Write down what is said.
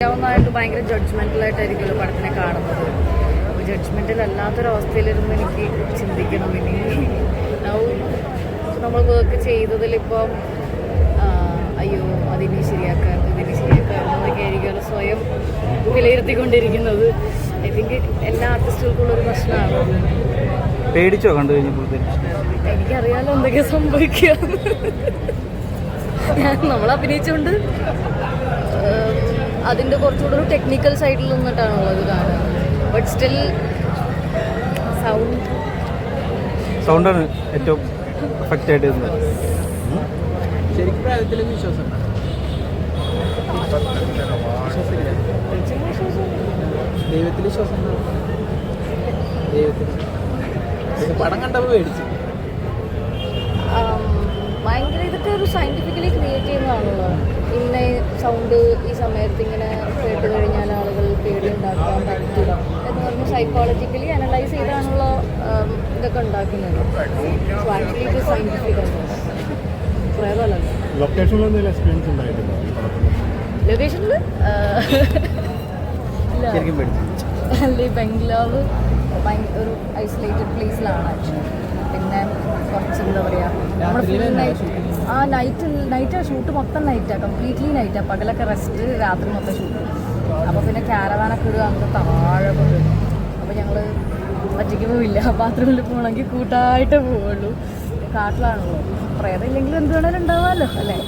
അറിയാവുന്നതായിട്ട് ഭയങ്കര ജഡ്ജ്മെന്റലായിട്ടായിരിക്കുമല്ലോ പടത്തിനെ കാണുന്നത്. അപ്പോൾ ജഡ്ജ്മെന്റൽ അല്ലാത്തൊരവസ്ഥയിലിരുന്ന് എനിക്ക് ചിന്തിക്കണം. ഇനി നമ്മൾ വർക്ക് ചെയ്തതിലിപ്പം അയ്യോ അതിനി ശരിയാക്കാറുണ്ട് ഇതിനി ശരിയാക്കാറുണ്ട് എന്നൊക്കെ ആയിരിക്കുമല്ലോ സ്വയം വിലയിരുത്തിക്കൊണ്ടിരിക്കുന്നത്. ഐ തിങ്ക് എല്ലാ ആർട്ടിസ്റ്റുകൾക്കുള്ള ഒരു പ്രശ്നമാണ്. പേടിച്ചോ കണ്ടു കഴിഞ്ഞപ്പോഴത്തേക്ക് എനിക്കറിയാലോ എന്തൊക്കെ സംഭവിക്കുക നമ്മൾ അഭിനയിച്ചുകൊണ്ട് അതിന്റെ കുറച്ചുകൂടെ ഒരു ടെക്നിക്കൽ സൈഡിൽ നിന്നിട്ടാണുള്ളത് കാണുക. ബട്ട് സ്റ്റിൽ സൗണ്ട് സൗണ്ടാണ് ഏറ്റവും എഫക്റ്റ് ആയിട്ട് ഇരുന്നത് ശരിക്കും പ്രായത്തിലും വിശ്വാസം ദൈവത്തിൽ വിശ്വാസം? ദൈവത്തിൽ ഇത് പടം കണ്ടപ്പോൾ പേടിച്ചു ഭയങ്കര ഇതൊക്കെ ഒരു ഇന്ന സൗണ്ട് ഈ സമയത്ത് ഇങ്ങനെ കേട്ട് കഴിഞ്ഞാൽ ആളുകൾ പേടി ഉണ്ടാക്കാൻ പറ്റും എന്ന് പറഞ്ഞ് സൈക്കോളജിക്കലി അനലൈസ് ചെയ്താണുള്ള ഇതൊക്കെ ഉണ്ടാക്കുന്നത്. സോ ആക്ച്വലി ഇത് സയന്റിഫിക് ആണ്. പ്രേതമല്ല ലൊക്കേഷനിൽ എക്സ്പീരിയൻസ് ലൊക്കേഷനിൽ അല്ല ഈ ബംഗ്ലാവ് ഒരു ഐസൊലേറ്റഡ് പ്ലേസിലാണ് ആക്ച്വലി പിന്നെ കുറച്ച് എന്താ പറയുക നമ്മുടെ ഫുൾ നൈറ്റ്? ആ നൈറ്റ് നൈറ്റ് ഷൂട്ട് മൊത്തം നൈറ്റാണ് കംപ്ലീറ്റ്ലി നൈറ്റാണ് പകലൊക്കെ റെസ്റ്റ് രാത്രി മൊത്തം ഷൂട്ട് അപ്പോൾ പിന്നെ ക്യാരവാനൊക്കെ ഇടുക അങ്ങ് താഴെ കൊണ്ട് അപ്പോൾ ഞങ്ങൾ ഒറ്റയ്ക്ക് പോവില്ല. ബാത്റൂമിൽ പോകണമെങ്കിൽ കൂട്ടായിട്ട് പോവുള്ളൂ. കാട്ടിലാണല്ലോ പ്രേതം ഇല്ലെങ്കിലും എന്ത് വേണേലും ഉണ്ടാവാമല്ലോ അല്ലേ?